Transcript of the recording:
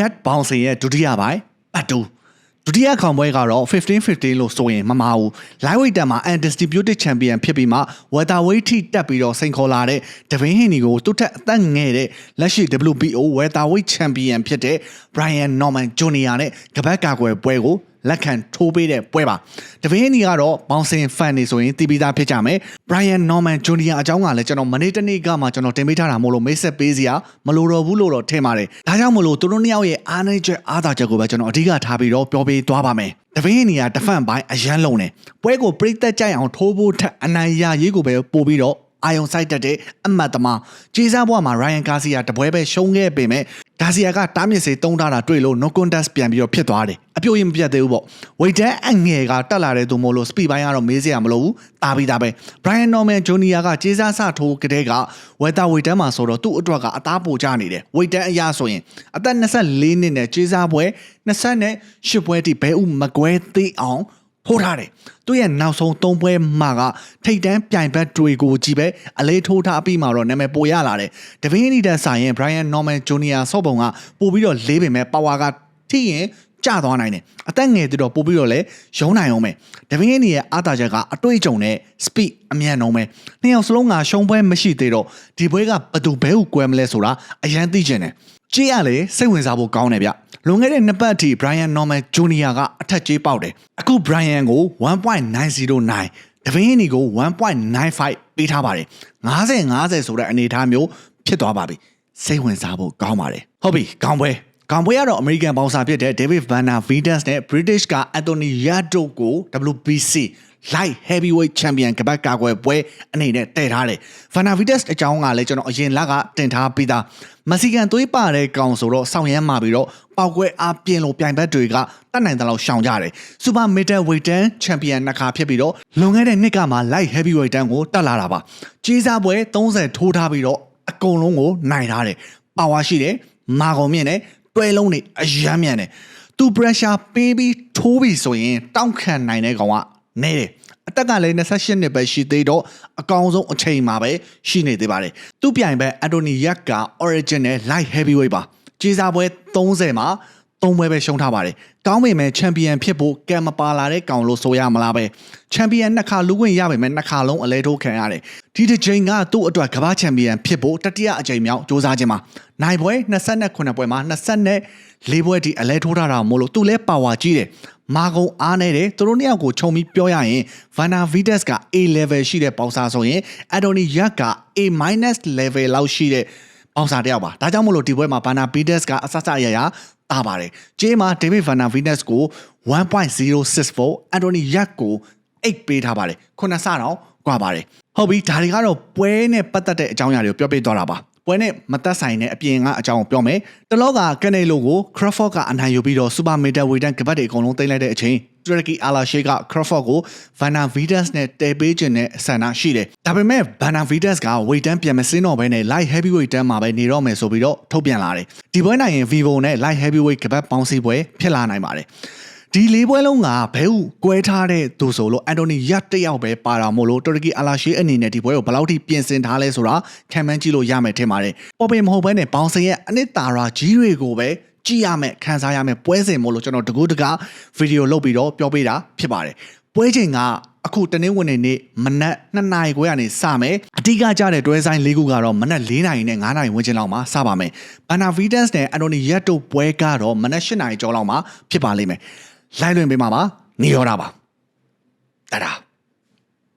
Riyad Bouncing ရဲ့ဒုတိယပိုင်းပတ်တူဒုတိယခေါင်ပွဲကတော့15-15လို့ဆိုရင်မမဘူး lightweight တန်မှာ undisputed champion ဖြစ်ပြီးမှ welterweight ထိတက်ပြီးတော့စိန်ခေါ်လာတဲ့ဒဗင်းဟင်နီကိုသူ့ထက်အသက်ငယ်တဲ့လက်ရှိ WBO welterweight champion ဖြစ်တဲ့ Brian Norman Jr. နဲ့ကပတ်ကာကွယ်ပွဲကို လက်ခံထိုးပေးတဲ့ပွဲပါတပင်းနီကတော့ဘောင်စင်ဖန်နေဆိုရင်တီးပြီးသားဖြစ်ကြမယ် Brian Norman Jr. အကြောင်းကလည်းကျွန်တော်မနေ့တနေ့ကမှကျွန်တော်တင်ပေးထားတာမို့လို့မိတ်ဆက်ပေးစရာမလိုတော့ဘူးလို့တော့ထင်ပါတယ်ဒါကြောင့်မလို့သူတို့နှစ်ယောက်ရဲ့အားနည်းချက်အားသာချက်ကိုပဲကျွန်တော်အဓိကထားပြီးတော့ပြောပေးသွားပါမယ်တပင်းနီကတဖန်ပိုင်းအရန်လုံးတယ်ပွဲကိုပြိသက်ကြိုက်အောင်ထိုးဖို့ထက်အနိုင်ရရေးကိုပဲပို့ပြီးတော့အာယုံဆိုင်တက်တဲ့အမတ်သမားဂျေဇာဘွားမှာ Ryan Garcia တပွဲပဲရှုံးခဲ့ပေမဲ့ Garcia ကတားမြစ်စေတုံးထားတာတွေ့လို့ no contest ပြန်ပြီးတော့ဖြစ်သွားတယ် အပြိုရင်မပြတ်သေးဘူးပေါ့ဝိတ်တန်းအငယ်ကတက်လာတဲ့သူမို့လို့ speed ဘိုင်းကတော့မေးစရာမလိုဘူးတာပြီးသားပဲ Brian Norman Jr. ကဂျေဇာစထိုးကတဲ့ကဝက်တာဝိတ်တန်းမှာဆိုတော့သူ့အတွက်ကအသားပိုကျနေတယ်ဝိတ်တန်းအရာဆိုရင်အသက်24နှစ်နဲ့ဂျေဇာပွဲ28ပွဲတိဘဲဥမကွဲသေးအောင်ထိုးထားတယ်သူရဲ့နောက်ဆုံး၃ပွဲမှာကထိတ်တန်းပြိုင်ဘက်တွေကိုကြည့်ပဲအလေးထိုးထားပြီးမှတော့နာမည်ပိုရလာတယ်ဒဗင်းနီတက်ဆိုင်ရင် Brian Norman Jr. ဆော့ပုံကပို့ပြီးတော့လေးပင်မဲ့ power ကထိရင် ကျသွားနိုင်တယ်အသက်ငယ်တဲ့တော့ပို့ပြီးတော့လဲရုံးနိုင်အောင်မယ်ဒဗင်းနီရဲ့အားသာချက်ကအတွေ့အကြုံနဲ့ speed အမြန်နှုံးပဲနှစ်ယောက်စလုံးကရှုံးပွဲမရှိသေးတော့ဒီပွဲကဘသူဘဲကိုကွဲမလဲဆိုတာအရန်သိချင်တယ်ကြည့်ရလေစိတ်ဝင်စားဖို့ကောင်းတယ်ဗျလွန်ခဲ့တဲ့နှစ်ပတ်အထိ Brian Norman Jr. ကအထက်ကြီးပေါက်တယ်အခု Brian ကို1.909ဒဗင်းနီကို1.95ပေးထားပါတယ်50 50ဆိုတဲ့အနေအထားမျိုးဖြစ်သွားပါပြီစိတ်ဝင်စားဖို့ကောင်းပါတယ်ဟုတ်ပြီကောင်းပွဲ ကောင်ပွဲကတော့ American ဘောင်စာဖြစ်တဲ့ David Vanna Vidas နဲ့ British က Anthony Yardo ကို WBC light heavyweight champion ကပတ်ကာကွယ်ပွဲအနေနဲ့တည်ထားတယ်။ Vanna Vidas အကြောင်းကလည်းကျွန်တော်အရင်လကတင်ထားပြီးသားမစီကန်သွေးပါတဲ့ကောင်ဆိုတော့စောင့်ရမ်းมาပြီးတော့ပောက်ကွဲအားပြင်းလို့ပြိုင်ဘက်တွေကတတ်နိုင်တဲ့လောက်ရှောင်ကြတယ်။ Super middleweight တန်း champion နှစ်ခါဖြစ်ပြီးတော့လွန်ခဲ့တဲ့နှစ်ကမှ light heavyweight တန်းကိုတက်လာတာပါ။ကြီးစားပွဲ30ထိုးထားပြီးတော့အကုန်လုံးကိုနိုင်ထားတယ်။ power ရှိတယ်။မာကုန်မြင့်တယ်။ တွဲလုံးတွေအယမ်းမြန်တယ်သူ pressure ပေးပြီးထိုးပြီးဆိုရင်တောင့်ခံနိုင်တဲ့ကောင်ကနေတယ်အသက်ကလည်း28နှစ်ပဲရှိသေးတော့အကောင်ဆုံးအချိန်မှာပဲရှိနေသေးပါတယ်သူပြိုင်ဘက်အန်တိုနီယက်က origin နဲ့ light heavyweight ပါကြေးစားပွဲ30မှာ သုံးပွဲပဲရှုံးထားပါတယ်။ကောင်းပေမဲ့ချန်ပီယံဖြစ်ဖို့ကံမပါလာတဲ့ကောင်လို့ဆိုရမလားပဲ။ချန်ပီယံနှစ်ခါလူဝင်ရပေမဲ့နှစ်ခါလုံးအလဲထိုးခံရတယ်။ဒီတစ်ချိန်ကသူ့အတွက်ကမ္ဘာချန်ပီယံဖြစ်ဖို့တတိယအကြိမ်မြောက်စူးစမ်းခြင်းမှာနိုင်ပွဲ29ပွဲမှာ24ပွဲဒီအလဲထိုးထားတာမို့လို့သူလဲပါဝါကြီးတယ်။မာကုံအားနေတယ်သူတို့နှစ်ယောက်ကိုခြုံပြီးပြောရရင် Vanna Vidas က A level ရှိတဲ့ပေါင်စာဆိုရင် Anthony Yak က A level လောက်ရှိတဲ့ ပေါင်စာတယောက်ပါဒါကြောင့်မို့လို့ဒီပွဲမှာ Vanna Vidas ကအဆဆရရတာပါတယ်ဂျေးမှာ David Vanna Venus ကို1.064 Anthony Yak ကို8ပေးထားပါတယ်ခုနဆတော့ကွာပါတယ်ဟုတ်ပြီဒါတွေကတော့ပွဲနဲ့ပတ်သက်တဲ့အကြောင်းအရာတွေကိုပြောပြသွားတာပါပွဲနဲ့မသက်ဆိုင်တဲ့အပြင်ကအကြောင်းကိုပြောမယ်တလောကကနေလိုကို Crawford ကအနိုင်ယူပြီးတော့ Super Middleweight ကပတ်တွေအကုန်လုံးသိမ်းလိုက်တဲ့အချိန် တူရကီအာလာရှေက Crawford ကို Vanna Vidas နဲ့တဲပေးခြင်းနဲ့ဆန္ဒရှိတယ်။ဒါပေမဲ့ Vanna Vidas က weight တန်းပြန်မစင်းတော့ဘဲနဲ့ light heavyweight တန်းမှာပဲနေတော့မယ်ဆိုပြီးတော့ထုတ်ပြန်လာတယ်။ဒီပွဲနိုင်ရင် Vivo နဲ့ light heavyweight ကပတ်ပေါင်းစည်းပွဲဖြစ်လာနိုင်ပါတယ်။ဒီလေးပွဲလုံးကဘဲဥကွဲထားတဲ့သူဆိုလို့အန်တိုနီယတ်တယောက်ပဲပါတာမို့လို့တူရကီအာလာရှေအနေနဲ့ဒီပွဲကိုဘယ်လောက်ထိပြင်ဆင်ထားလဲဆိုတာခံမှန်းကြည့်လို့ရမယ်ထင်ပါတယ်။ပေါ်ပင်မဟုတ်ဘဲနဲ့ဘောင်စင်ရဲ့အနှစ်သာရကြီးတွေကိုပဲ ကြည့်ရမယ်ခန်းစားရမယ်ပွဲစဉ်မို့လို့ကျွန်တော်တကူတကဗီဒီယိုလုပ်ပြီးတော့ပြောပေးတာဖြစ်ပါတယ်ပွဲချိန်ကအခုတနင်္ဂနွေနေ့မနက်2နာရီခွဲကနေစမယ်အဓိကကြတဲ့တွဲဆိုင်၄ခုကတော့မနက်4နာရီနဲ့5နာရီဝန်းကျင်လောက်မှာစပါမယ်ဘန်နာဗီဒက်စ်နဲ့အန်တိုနီယက်တို့ပွဲကတော့မနက်8နာရီကျော်လောက်မှာဖြစ်ပါလိမ့်မယ်လိုက်လွင်ပေးမှာပါနေရောတာပါတဒါ